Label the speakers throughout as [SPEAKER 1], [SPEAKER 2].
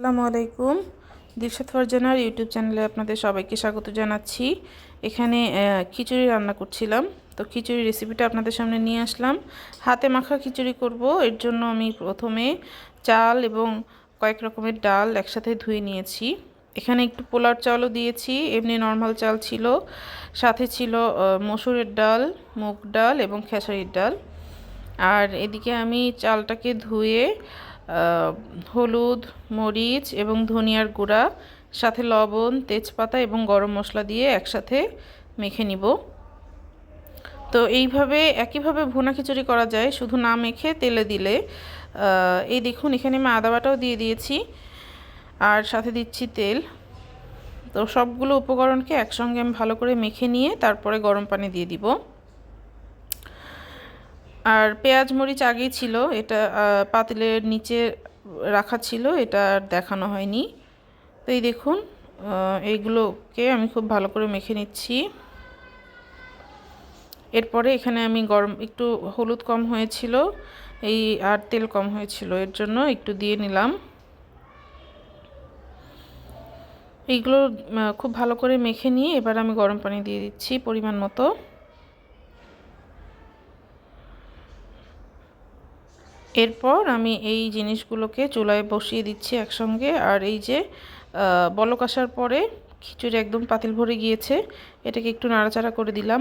[SPEAKER 1] আসসালামু আলাইকুম। দিলশাদ ফারজানার ইউটিউব চ্যানেলে আপনাদের সবাইকে স্বাগত জানাচ্ছি। এখানে খিচুড়ি রান্না করছিলাম। তো খিচুড়ি রেসিপিটা আপনাদের সামনে নিয়ে আসলাম। হাতে মাখা খিচুড়ি করব। এর জন্য আমি প্রথমে চাল এবং কয়েক রকমের ডাল একসাথে ধুয়ে নিয়েছি। এখানে একটু পোলার চালও দিয়েছি। এমনি নর্মাল চাল ছিল। সাথে ছিল মসুরের ডাল, মুগ ডাল এবং খেসারির ডাল। আর এদিকে আমি চালটাকে ধুয়ে হলুদ, মরিচ এবং ধনিয়ার গুঁড়া, সাথে লবণ, তেজপাতা এবং গরম মশলা দিয়ে একসাথে মেখে নিব। তো এইভাবে, একইভাবে ভুনা খিচুড়ি করা যায়, শুধু না মেখে তেলে দিলে। এই দেখুন, এখানে আমি আদা বাটাও দিয়ে দিয়েছি, আর সাথে দিচ্ছি তেল। তো সবগুলো উপকরণকে একসঙ্গে আমি ভালো করে মেখে নিয়ে তারপরে গরম পানি দিয়ে দিব। আর পেঁয়াজ মরিচ আগেই ছিল, এটা পাতিলের নিচে রাখা ছিল, এটা আর দেখানো হয়নি। তো এই দেখুন এইগুলোকে আমি খুব ভালো করে মেখে নিচ্ছি। এরপরে এখানে আমি গরম, একটু হলুদ কম হয়েছিল, এই আর তেল কম হয়েছিল, এর জন্য একটু দিয়ে নিলাম। এইগুলো খুব ভালো করে মেখে নিয়ে এবার আমি গরম পানি দিয়ে দিচ্ছি পরিমাণ মতো। এরপর আমি এই জিনিসগুলোকে চুলায় বসিয়ে দিচ্ছি একসঙ্গে। আর এই যে বলক আসার পরে খিচুড়ি একদম পাতিল ভরে গিয়েছে, এটাকে একটু নাড়াচাড়া করে দিলাম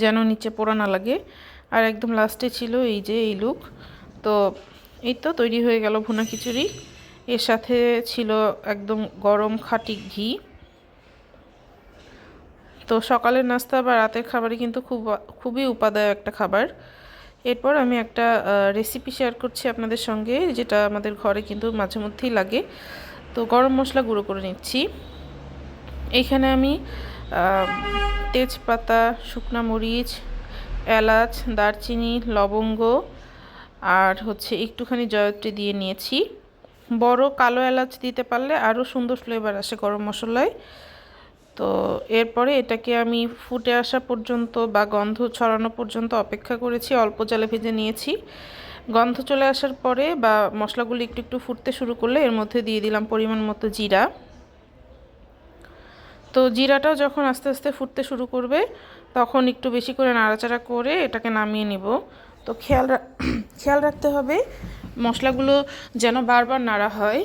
[SPEAKER 1] যেন নিচে পোড়া না লাগে। আর একদম লাস্টে ছিল এই যে, এই লুক। তো এই তো তৈরি হয়ে গেল ভুনা খিচুড়ি। এর সাথে ছিল একদম গরম খাঁটি ঘি। তো সকালের নাস্তা বা রাতের খাবারই কিন্তু খুব, খুবই উপাদায় একটা খাবার। এরপর আমি একটা রেসিপি শেয়ার করছি আপনাদের সঙ্গে, যেটা আমাদের ঘরে কিন্তু মাঝে মধ্যেই লাগে। তো গরম মশলা গুঁড়ো করে নিচ্ছি। এইখানে আমি তেজপাতা, শুকনা মরিচ, এলাচ, দারচিনি, লবঙ্গ, আর হচ্ছে একটুখানি জয়ত্রী দিয়ে নিয়েছি। বড় কালো এলাচ দিতে পারলে আরও সুন্দর ফ্লেভার আসে গরম মশলায়। তো এরপরে এটাকে আমি ফুটে আসা পর্যন্ত বা গন্ধ ছড়ানো পর্যন্ত অপেক্ষা করেছি, অল্প জালে ভেজে নিয়েছি। গন্ধ চলে আসার পরে বা মশলাগুলো একটু একটু ফুটতে শুরু করলে এর মধ্যে দিয়ে দিলাম পরিমাণ মতো জিরা। তো জিরাটাও যখন আস্তে আস্তে ফুটতে শুরু করবে, তখন একটু বেশি করে নাড়াচাড়া করে এটাকে নামিয়ে নিব। তো খেয়াল খেয়াল রাখতে হবে, মশলাগুলো যেন বারবার নাড়া হয়।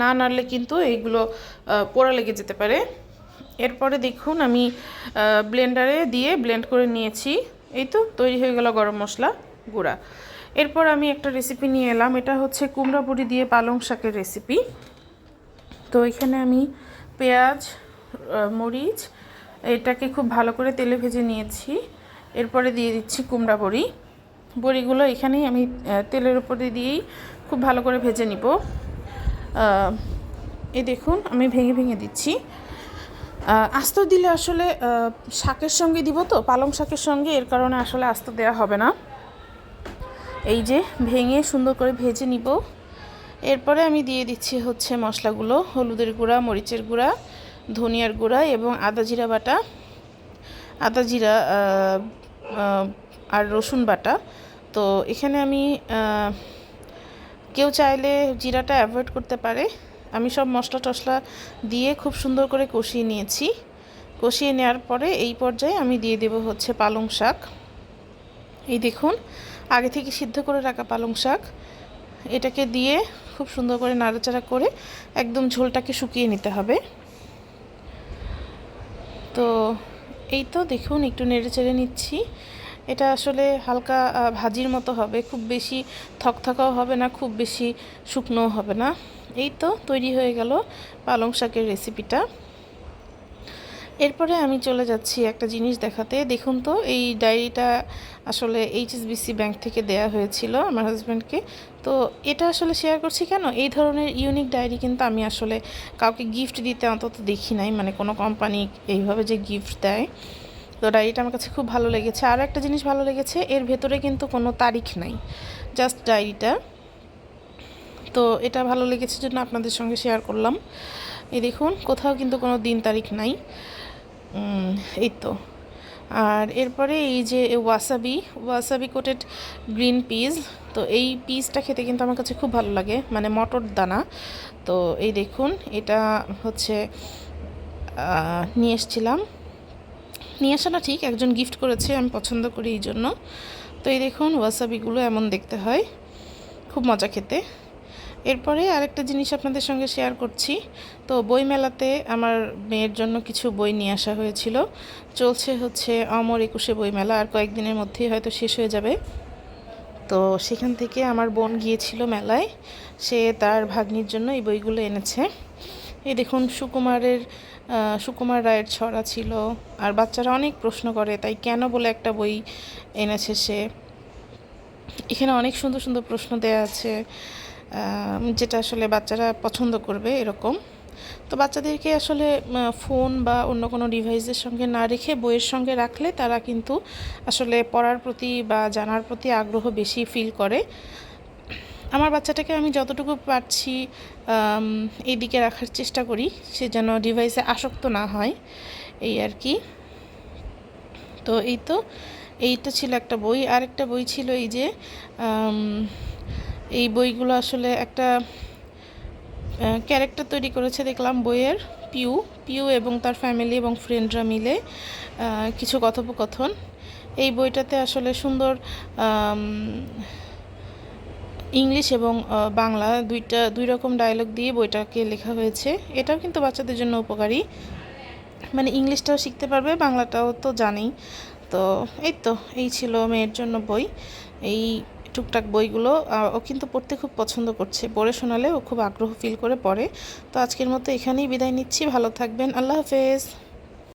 [SPEAKER 1] না নাড়লে কিন্তু এইগুলো পোড়া লেগে যেতে পারে। এরপরে দেখুন আমি ব্লেন্ডারে দিয়ে ব্লেন্ড করে নিয়েছি। এই তো, তৈরি হয়ে গেল গরম মশলা গুঁড়া। এরপর আমি একটা রেসিপি নিয়ে এলাম। এটা হচ্ছে কুমড়া বড়ি দিয়ে পালং শাকের রেসিপি তো এখানে আমি পেঁয়াজ মরিচ, এটাকে খুব ভালো করে তেলে ভেজে নিয়েছি। এরপরে দিয়ে দিচ্ছি কুমড়া বড়ি বড়িগুলো এখানেই আমি তেলের উপরে দিয়েই খুব ভালো করে ভেজে নিব। এই দেখুন, আমি ভেঙে ভেঙে দিচ্ছি। আস্ত দিলে আসলে শাকের সঙ্গে দিব তো, পালং শাকের সঙ্গে, এর কারণে আসলে আস্ত দেওয়া হবে না। এই যে ভেঙে সুন্দর করে ভেজে নিব। এরপরে আমি দিয়ে দিচ্ছি হচ্ছে মশলাগুলো, হলুদের গুঁড়া, মরিচের গুঁড়া, ধনিয়ার গুঁড়া এবং আদা জিরা বাটা। আদা জিরা আর রসুন বাটা। তো এখানে আমি কেউ চাইলে জিরাটা অ্যাভয়েড করতে পারে। আমি সব মশলা টশলা দিয়ে খুব সুন্দর করে কষিয়ে নিয়েছি। কষিয়ে নেওয়ার পরে এই পর্যায়ে আমি দিয়ে দেব হচ্ছে পালং শাক। এই দেখুন, আগে থেকে সিদ্ধ করে রাখা পালং শাক। এটাকে দিয়ে খুব সুন্দর করে নাড়াচাড়া করে একদম ঝোলটাকে শুকিয়ে নিতে হবে। তো এই তো দেখুন, একটু নেড়ে চেড়ে নিচ্ছি। এটা আসলে হালকা ভাজির মতো হবে, খুব বেশি থকথকাও হবে না, খুব বেশি শুকনোও হবে না। এই তো তৈরি হয়ে গেল পালং শাকের রেসিপিটা এরপরে আমি চলে যাচ্ছি একটা জিনিস দেখাতে। দেখুন তো, এই ডায়েরিটা আসলে এইচএসবিসি ব্যাংক থেকে দেয়া হয়েছিল আমার হাজব্যান্ডকে তো এটা আসলে শেয়ার করছি কেন? এই ধরনের ইউনিক ডায়েরি কিন্তু আমি আসলে কাউকে গিফট দিতে অন্তত দেখি নাই। মানে কোনো কোম্পানি এইভাবে যে গিফট দেয়। তো ডায়েরিটা আমার কাছে খুব ভালো লেগেছে। আর একটা জিনিস ভালো লেগেছে, এর ভেতরে কিন্তু কোনো তারিখ নাই। জাস্ট ডায়েরিটা। তো এটা ভালো লেগেছে জন্য আপনাদের সঙ্গে শেয়ার করলাম। এই দেখুন, কোথাও কিন্তু কোনো দিন তারিখ নাই। এই তো। আর এরপরে এই যে wasabi wasabi coated green peas তো এই পিসটা খেতে কিন্তু আমার কাছে খুব ভালো লাগে মানে মটর দানা। তো এই দেখুন, এটা হচ্ছে নিয়ে এসেছিলাম। নিয়ে আসা না ঠিক, একজন গিফট করেছে, আমি পছন্দ করি এই জন্য। তো এই দেখুন ওয়াসাবিগুলো এমন দেখতে হয়। খুব মজা খেতে। এরপরে আরেকটা জিনিস আপনাদের সঙ্গে শেয়ার করছি। তো বই মেলাতে আমার মেয়ের জন্য কিছু বই নিয়ে আসা হয়েছিল। চলছে হচ্ছে অমর একুশে বই মেলা আর কয়েকদিনের মধ্যেই হয়তো শেষ হয়ে যাবে। তো সেখান থেকে আমার বোন গিয়েছিল মেলায়। সে তার ভাগ্নির জন্য এই বইগুলো এনেছে। এই দেখুন, সুকুমারের সুকুমার রায়ের ছড়া ছিল, আর বাচ্চারা অনেক প্রশ্ন করে, তাই কেন বলে একটা বই এনেছে সে? এখানে অনেক সুন্দর সুন্দর প্রশ্ন দেওয়া আছে। যেটা আসলে বাচ্চারা পছন্দ করবে এরকম। তো বাচ্চাদেরকে আসলে ফোন বা অন্য কোনো ডিভাইসের সঙ্গে না রেখে বইয়ের সঙ্গে রাখলে তারা কিন্তু আসলে পড়ার প্রতি বা জানার প্রতি আগ্রহ বেশি ফিল করে। আমার বাচ্চাটাকে আমি যতটুকু পারছি আম, এইদিকে রাখার চেষ্টা করি সে যেন ডিভাইসে আসক্ত না হয় এই আর কি। তো এই তো এইটা ছিল একটা বই। আর একটা বই ছিল এই যে এই বইগুলো আসলে একটা ক্যারেক্টার তৈরি করেছে দেখলাম বইয়ের, পিউ পিউ এবং তার ফ্যামিলি এবং ফ্রেন্ডরা মিলে কিছু কথোপকথন। এই বইটাতে আসলে সুন্দর ইংলিশ এবং বাংলা দুইটা, দুই রকম ডায়লগ দিয়ে বইটাকে লেখা হয়েছে। এটাও কিন্তু বাচ্চাদের জন্য উপকারী। মানে ইংলিশটাও শিখতে পারবে, বাংলাটাও তো জানেই। তো এই তো, এই ছিল মেয়ের জন্য বই। এই টুকটাক বইগুলো ও কিন্তু পড়তে খুব পছন্দ করছে। পড়ে শোনালে ও খুব আগ্রহ ফিল করে পড়ে। তো আজকের মতো এখানেই বিদায় নিচ্ছি। ভালো থাকবেন। আল্লাহ হাফেজ।